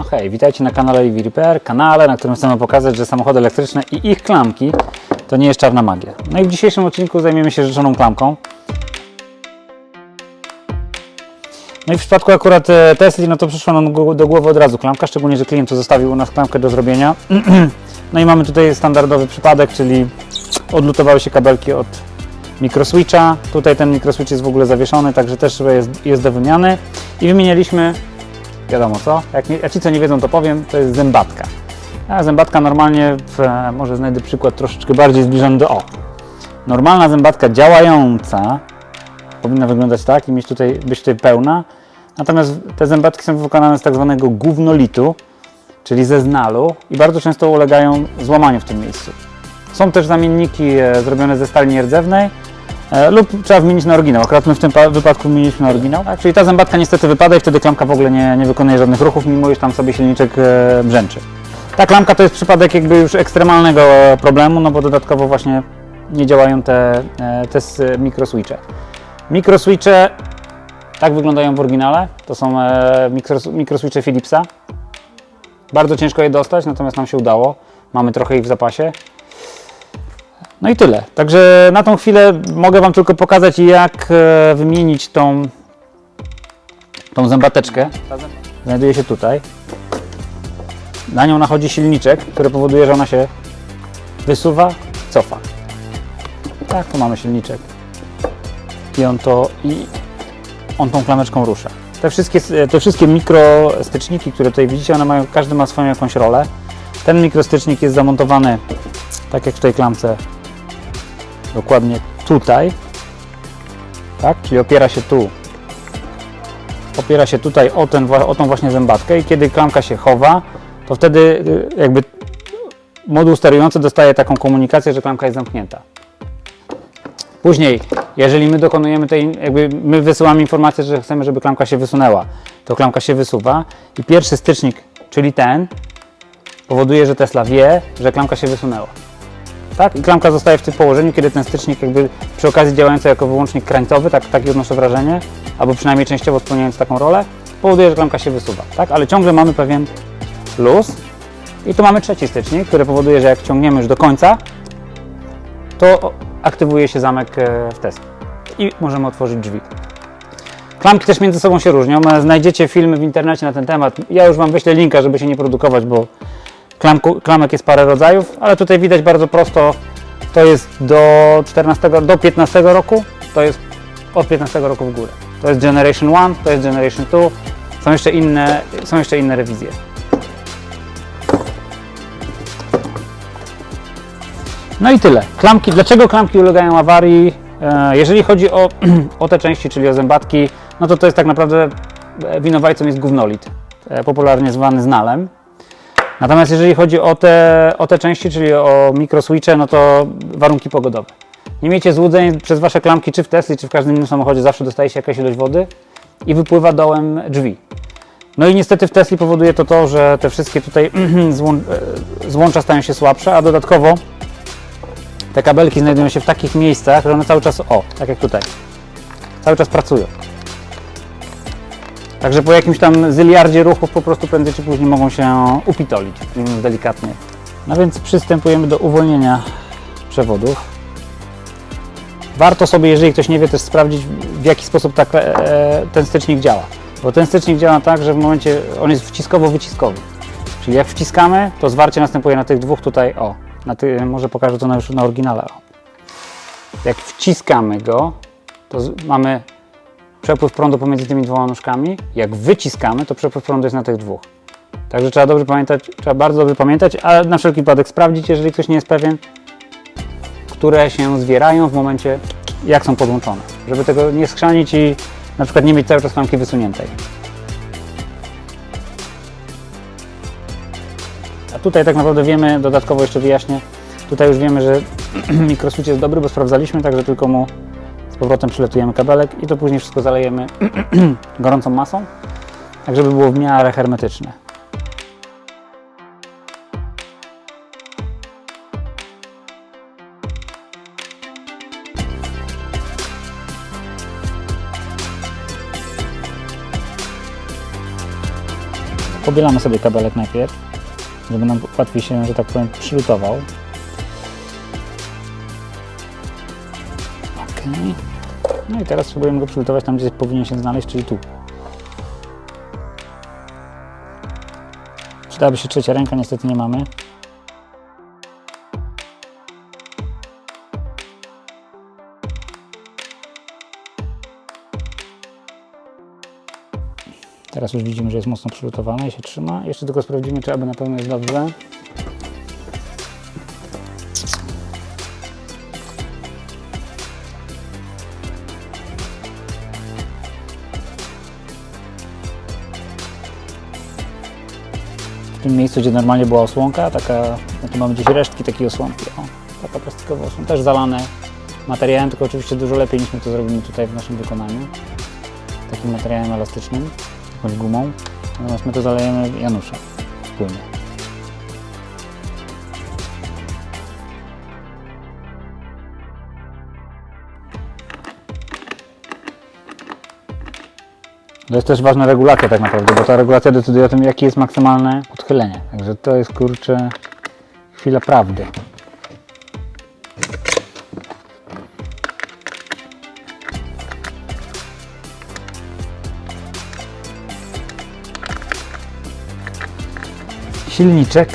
No hej, witajcie na kanale EV Repair, kanale, na którym chcemy pokazać, że samochody elektryczne i ich klamki to nie jest czarna magia. No i w dzisiejszym odcinku zajmiemy się rzeczoną klamką. No i w przypadku akurat e, Tesli, no to przyszła nam do głowy od razu klamka, szczególnie, że klient zostawił u nas klamkę do zrobienia. No i mamy tutaj standardowy przypadek, czyli odlutowały się kabelki od mikroswitcha. Tutaj ten mikroswitch jest w ogóle zawieszony, także też jest, jest do wymiany. I wymienialiśmy, wiadomo co, jak, nie, ci co nie wiedzą to powiem, to jest zębatka. A zębatka normalnie, w, może znajdę przykład troszeczkę bardziej zbliżony do O. Normalna zębatka działająca powinna wyglądać tak i mieć tutaj, być tutaj pełna. Natomiast te zębatki są wykonane z tak zwanego gównolitu, czyli ze znalu i bardzo często ulegają złamaniu w tym miejscu. Są też zamienniki e, zrobione ze stali nierdzewnej lub trzeba wymienić na oryginał. Akurat my w tym pa- wypadku wymieniliśmy na oryginał. Tak, czyli ta zębatka niestety wypada i wtedy klamka w ogóle nie, nie wykonuje żadnych ruchów, mimo iż tam sobie silniczek e, brzęczy. Ta klamka to jest przypadek jakby już ekstremalnego e, problemu, no bo dodatkowo właśnie nie działają te, e, te mikroswitche. Mikroswitche tak wyglądają w oryginale. To są e, mikros, mikroswitche Philipsa. Bardzo ciężko je dostać, natomiast nam się udało. Mamy trochę ich w zapasie. No i tyle. Także na tą chwilę mogę Wam tylko pokazać, jak e, wymienić tą, tą zębateczkę. Znajduje się tutaj. Na nią nachodzi silniczek, który powoduje, że ona się wysuwa, cofa. Tak, tu mamy silniczek. I on to i on tą klameczką rusza. Te wszystkie, te wszystkie mikrostyczniki, które tutaj widzicie, one mają, każdy ma swoją jakąś rolę. Ten mikrostycznik jest zamontowany, tak jak w tej klamce, dokładnie tutaj, tak, czyli opiera się tu, opiera się tutaj o, ten, o tą właśnie zębatkę i kiedy klamka się chowa, to wtedy y, jakby moduł sterujący dostaje taką komunikację, że klamka jest zamknięta. Później, jeżeli my dokonujemy tej, jakby my wysyłamy informację, że chcemy, żeby klamka się wysunęła, to klamka się wysuwa i pierwszy stycznik, czyli ten, powoduje, że Tesla wie, że klamka się wysunęła. Tak? I klamka zostaje w tym położeniu, kiedy ten stycznik jakby przy okazji działający jako wyłącznik krańcowy, tak, takie odnoszę wrażenie, albo przynajmniej częściowo spełniając taką rolę, powoduje, że klamka się wysuwa. Tak? Ale ciągle mamy pewien luz i tu mamy trzeci stycznik, który powoduje, że jak ciągniemy już do końca, to aktywuje się zamek e, w Tesla i możemy otworzyć drzwi. Klamki też między sobą się różnią. E, Znajdziecie filmy w internecie na ten temat. Ja już Wam wyślę linka, żeby się nie produkować, bo klamku, klamek jest parę rodzajów, ale tutaj widać bardzo prosto, to jest do 14, do 15 roku, to jest od 15 roku w górę. To jest Generation 1, to jest Generation 2, są jeszcze inne, są jeszcze inne rewizje. No i tyle. Klamki, dlaczego klamki ulegają awarii? E, Jeżeli chodzi o, o te części, czyli o zębatki, no to to jest tak naprawdę e, winowajcą jest gównolit, e, popularnie zwany znalem. Natomiast jeżeli chodzi o te, o te części, czyli o mikroswitche, no to warunki pogodowe. Nie miejcie złudzeń, przez Wasze klamki, czy w Tesli, czy w każdym innym samochodzie zawsze dostaje się jakaś ilość wody i wypływa dołem drzwi. No i niestety w Tesli powoduje to to, że te wszystkie tutaj e, złącza stają się słabsze, a dodatkowo te kabelki znajdują się w takich miejscach, że one cały czas, o, tak jak tutaj, cały czas pracują. Także po jakimś tam zyliardzie ruchów po prostu prędzej czy później mogą się upitolić, mówiąc delikatnie. No więc przystępujemy do uwolnienia przewodów. Warto sobie, jeżeli ktoś nie wie, też sprawdzić w jaki sposób tak, e, ten stycznik działa. Bo ten stycznik działa tak, że w momencie, on jest wciskowo-wyciskowy. Czyli jak wciskamy, to zwarcie następuje na tych dwóch tutaj, o, na ty, może pokażę to na, już na oryginale. O. Jak wciskamy go, to mamy przepływ prądu pomiędzy tymi dwoma nóżkami. Jak wyciskamy, to przepływ prądu jest na tych dwóch. Także trzeba dobrze pamiętać, trzeba bardzo dobrze pamiętać, a na wszelki wypadek sprawdzić, jeżeli ktoś nie jest pewien, które się zwierają w momencie, jak są podłączone. Żeby tego nie skrzanić i na przykład nie mieć cały czas klamki wysuniętej. A tutaj tak naprawdę wiemy, dodatkowo jeszcze wyjaśnię, tutaj już wiemy, że mikroswitch jest dobry, bo sprawdzaliśmy, także tylko mu powrotem przyletujemy kabelek i to później wszystko zalejemy gorącą masą, tak żeby było w miarę hermetyczne. pobielamy sobie kabelek najpierw, żeby nam łatwiej się, że tak powiem, przylutował. Okej. No i teraz spróbujemy go przylutować tam, gdzie powinien się znaleźć, czyli tu. Przydałaby się trzecia ręka, niestety nie mamy. Teraz już widzimy, że jest mocno przylutowana i się trzyma. Jeszcze tylko sprawdzimy, czy aby na pewno jest dobrze. W tym miejscu, gdzie normalnie była osłonka, taka, no tu mamy gdzieś resztki takiej osłonki. O, taka plastikowa osłonka, też zalane materiałem, tylko oczywiście dużo lepiej niż my to zrobimy tutaj w naszym wykonaniu. Takim materiałem elastycznym, jakąś gumą. Natomiast my to zalejemy Januszem wspólnie. To jest też ważna regulacja tak naprawdę, bo ta regulacja decyduje o tym, jakie jest maksymalne odchylenie. Także to jest kurczę chwila prawdy. Silniczek.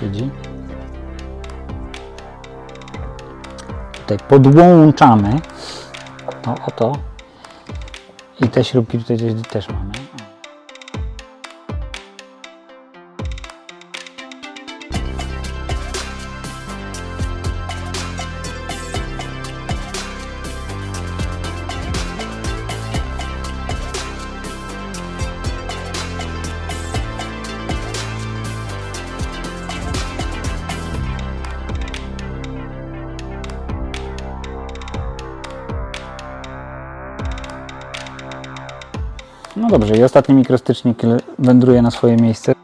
Siedzi. Tutaj podłączamy. O, oto. I te śrubki tutaj też mamy. Dobrze, i ostatni mikrostycznik wędruje na swoje miejsce.